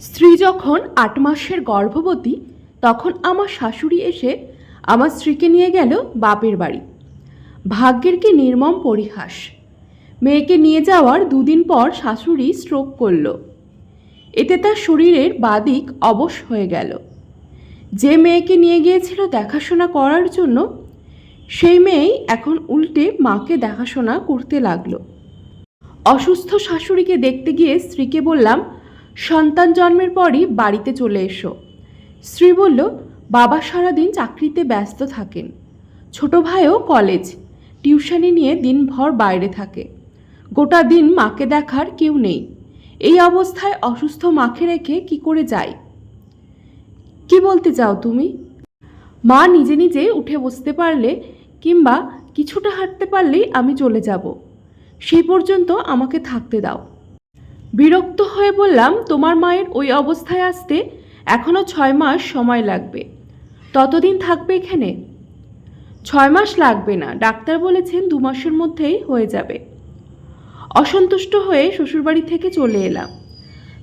স্ত্রী যখন আট মাসের গর্ভবতী, তখন আমার শাশুড়ি এসে আমার স্ত্রীকে নিয়ে গেল বাপের বাড়ি। ভাগ্যের কি নির্মম পরিহাস। মেয়েকে নিয়ে যাওয়ার দুদিন পর শাশুড়ি স্ট্রোক করল। এতে তার শরীরের বাদিক অবশ হয়ে গেল। যে মেয়েকে নিয়ে গিয়েছিল দেখাশোনা করার জন্য, সেই মেয়েই এখন উল্টে মাকে দেখাশোনা করতে লাগল। অসুস্থ শাশুড়িকে দেখতে গিয়ে স্ত্রীকে বললাম সন্তান জন্মের পরই বাড়িতে চলে এসো। স্ত্রী বলল, বাবা সারাদিন চাকরিতে ব্যস্ত থাকেন। ছোট ভাইও কলেজ, টিউশনি নিয়ে দিনভর বাইরে থাকে। গোটা দিন মাকে দেখার কেউ নেই। এই অবস্থায় অসুস্থ মাকে রেখে কি করে যাই? কি বলতে চাও তুমি? মা নিজে নিজে উঠে বসতে পারলে কিংবা কিছুটা হাঁটতে পারলেই আমি চলে যাব। সেই পর্যন্ত আমাকে থাকতে দাও। বিরক্ত হয়ে বললাম, তোমার মায়ের ওই অবস্থায় আসতে এখনও ছয় মাস সময় লাগবে। ততদিন থাকবে এখানে? ছয় মাস লাগবে না, ডাক্তার বলেছেন দু মাসের মধ্যেই হয়ে যাবে। অসন্তুষ্ট হয়ে শ্বশুরবাড়ি থেকে চলে এলাম।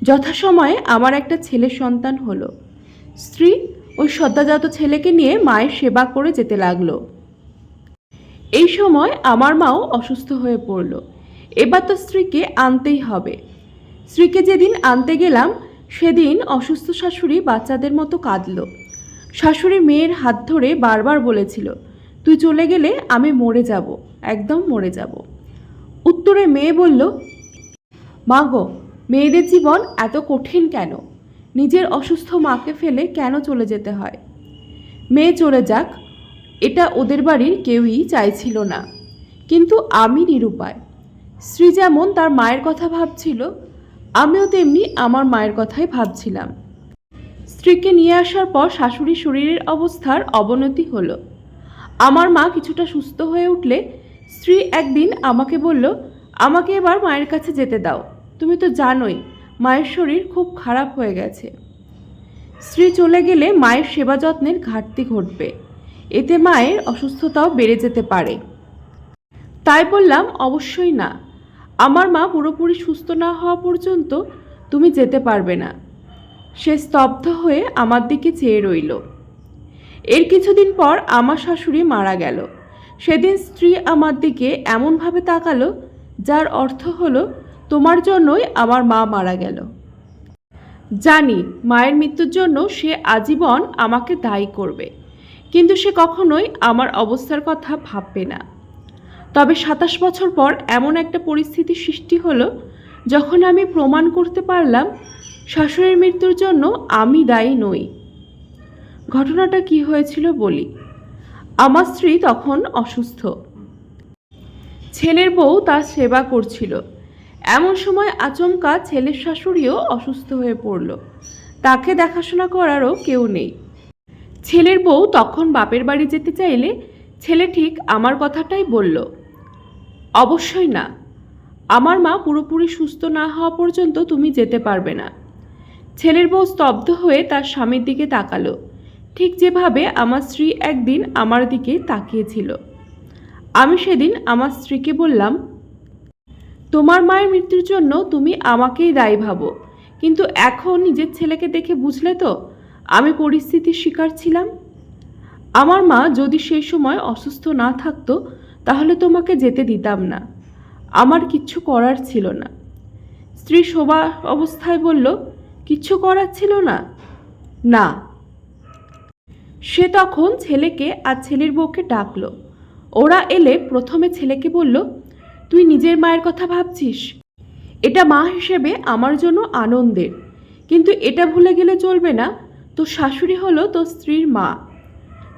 যথাসময়ে আমার একটা ছেলে সন্তান হলো। স্ত্রী ওই সদ্যাজাত ছেলেকে নিয়ে মায়ের সেবা করে যেতে লাগল। এই সময় আমার মাও অসুস্থ হয়ে পড়ল। এবার তো স্ত্রীকে আনতেই হবে। স্ত্রীকে যেদিন আনতে গেলাম, সেদিন অসুস্থ শাশুড়ি বাচ্চাদের মতো কাঁদল। শাশুড়ি মেয়ের হাত ধরে বারবার বলেছিল, তুই চলে গেলে আমি মরে যাব, একদম মরে যাব। উত্তরে মেয়ে বলল, মা গো, মেয়েদের জীবন এত কঠিন কেন? নিজের অসুস্থ মাকে ফেলে কেন চলে যেতে হয়? মেয়ে চলে যাক, এটা ওদের বাড়ির কেউই চাইছিল না। কিন্তু আমি নিরুপায়। স্ত্রী যেমন তার মায়ের কথা ভাবছিল আমিও তেমনি আমার মায়ের কথাই ভাবছিলাম। স্ত্রীকে নিয়ে আসার পর শাশুড়ির শরীরের অবস্থার অবনতি হলো। আমার মা কিছুটা সুস্থ হয়ে উঠলে স্ত্রী একদিন আমাকে বলল, আমাকে এবার মায়ের কাছে যেতে দাও। তুমি তো জানোই, মায়ের শরীর খুব খারাপ হয়ে গেছে স্ত্রী চলে গেলে মায়ের সেবা যত্নের ঘাটতি ঘটবে। এতে মায়ের অসুস্থতাও বেড়ে যেতে পারে। তাই বললাম, অবশ্যই না। আমার মা পুরোপুরি সুস্থ না হওয়া পর্যন্ত তুমি যেতে পারবে না। সে স্তব্ধ হয়ে আমার দিকে চেয়ে রইল। এর কিছুদিন পর আমার শাশুড়ি মারা গেল। সেদিন স্ত্রী আমার দিকে এমনভাবে তাকালো, যার অর্থ হলো, তোমার জন্যই আমার মা মারা গেল। জানি মায়ের মৃত্যুর জন্য সে আজীবন আমাকে দায়ী করবে, কিন্তু সে কখনোই আমার অবস্থার কথা ভাববে না। তবে সাতাশ বছর পর এমন একটা পরিস্থিতি সৃষ্টি হলো, যখন আমি প্রমাণ করতে পারলাম শাশুড়ির মৃত্যুর জন্য আমি দায়ী নই। ঘটনাটা কি হয়েছিল বলি। আমার স্ত্রী তখন অসুস্থ। ছেলের বউ তার সেবা করছিল। এমন সময় আচমকা ছেলের শাশুড়িও অসুস্থ হয়ে পড়ল। তাকে দেখাশোনা করারও কেউ নেই। ছেলের বউ তখন বাপের বাড়ি যেতে চাইলে ছেলে ঠিক আমার কথাটাই বলল। অবশ্যই না। আমার মা পুরোপুরি সুস্থ না হওয়া পর্যন্ত তুমি যেতে পারবে না। ছেলের বউ স্তব্ধ হয়ে তার স্বামীর দিকে তাকালো। ঠিক যেভাবে আমার স্ত্রী একদিন আমার দিকে তাকিয়েছিল। আমি সেদিন আমার স্ত্রীকে বললাম, তোমার মায়ের মৃত্যুর জন্য তুমি আমাকেই দায়ী ভাবো। কিন্তু এখন নিজের ছেলেকে দেখে বুঝলে তো, আমি পরিস্থিতির শিকার ছিলাম। আমার মা যদি সেই সময় অসুস্থ না থাকতো তাহলে তোমাকে যেতে দিতাম না। আমার কিচ্ছু করার ছিল না। স্ত্রী শোভা অবস্থায় বলল, কিচ্ছু করার ছিল না? না। সে তখন ছেলেকে আর ছেলের বউকে ডাকলো। ওরা এলে প্রথমে ছেলেকে বলল, তুই নিজের মায়ের কথা ভাবছিস? এটা মা হিসেবে আমার জন্য আনন্দের। কিন্তু এটা ভুলে গেলে চলবে না। তোর শাশুড়ি হলো তোর স্ত্রীর মা।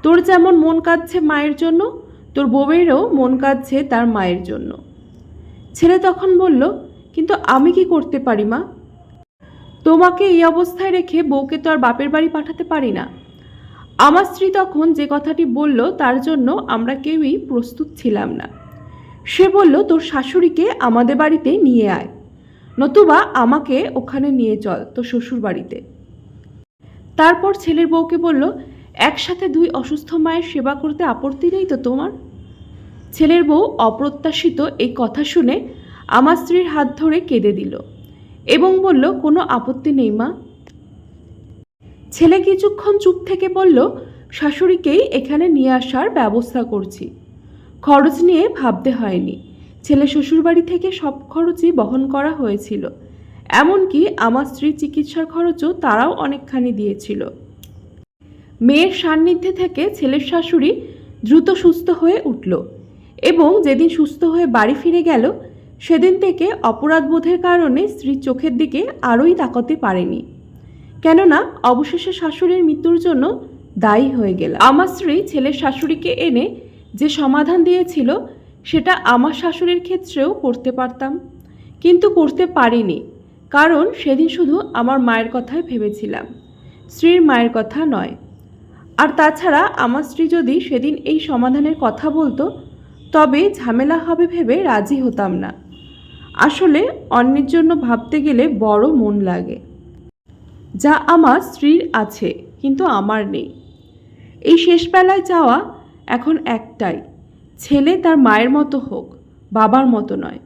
তোর যেমন মন কাঁদছে মায়ের জন্য তোর বউয়েরও মন কাঁদছে তার মায়ের জন্য। ছেলে তখন বলল, কিন্তু আমি কি করতে পারি, মা? তোমাকে এই অবস্থায় রেখে বউকে তো আর বাপের বাড়ি পাঠাতে পারি না। আমার স্ত্রী তখন যে কথাটি বলল তার জন্য আমরা কেউই প্রস্তুত ছিলাম না। সে বলল, তোর শাশুড়িকে আমাদের বাড়িতে নিয়ে আয়, নতুবা আমাকে ওখানে নিয়ে চল তোর শ্বশুর বাড়িতে তারপর ছেলের বউকে বলল একসাথে দুই অসুস্থ মায়ের সেবা করতে আপত্তি নেই তো তোমার? ছেলের বউ অপ্রত্যাশিত এই কথা শুনে আমার স্ত্রীর হাত ধরে কেঁদে দিল এবং বলল, কোনো আপত্তি নেই মা। ছেলে কিছুক্ষণ চুপ থেকে বলল, শাশুড়িকেই এখানে নিয়ে আসার ব্যবস্থা করছি। খরচ নিয়ে ভাবতে হয়নি। ছেলে শ্বশুরবাড়ি থেকে সব খরচই বহন করা হয়েছিল। এমনকি আমার স্ত্রীর চিকিৎসার খরচও তারাও অনেকখানি দিয়েছিল। মেয়ের সান্নিধ্যে থেকে ছেলের শাশুড়ি দ্রুত সুস্থ হয়ে উঠল এবং যেদিন সুস্থ হয়ে বাড়ি ফিরে গেল, সেদিন থেকে অপরাধবোধের কারণে স্ত্রীর চোখের দিকে আরোই তাকাতে পারেনি। কেননা, অবশেষে শাশুড়ির মৃত্যুর জন্য দায়ী হয়ে গেল। আমার স্ত্রী ছেলের শাশুড়িকে এনে যে সমাধান দিয়েছিল, সেটা আমার শাশুড়ির ক্ষেত্রেও করতে পারতাম। কিন্তু করতে পারিনি, কারণ সেদিন শুধু আমার মায়ের কথাই ভেবেছিলাম। স্ত্রীর মায়ের কথা নয় আর তাছাড়া আমার স্ত্রী যদি সেদিন এই সমাধানের কথা বলতো, তবে ঝামেলা হবে ভেবে রাজি হতাম না। আসলে অন্যের জন্য ভাবতে গেলে বড় মন লাগে। যা আমার স্ত্রীর আছে, কিন্তু আমার নেই। এই শেষবেলায় যাওয়া এখন একটাই, ছেলে তার মায়ের মতো হোক, বাবার মতো নয়।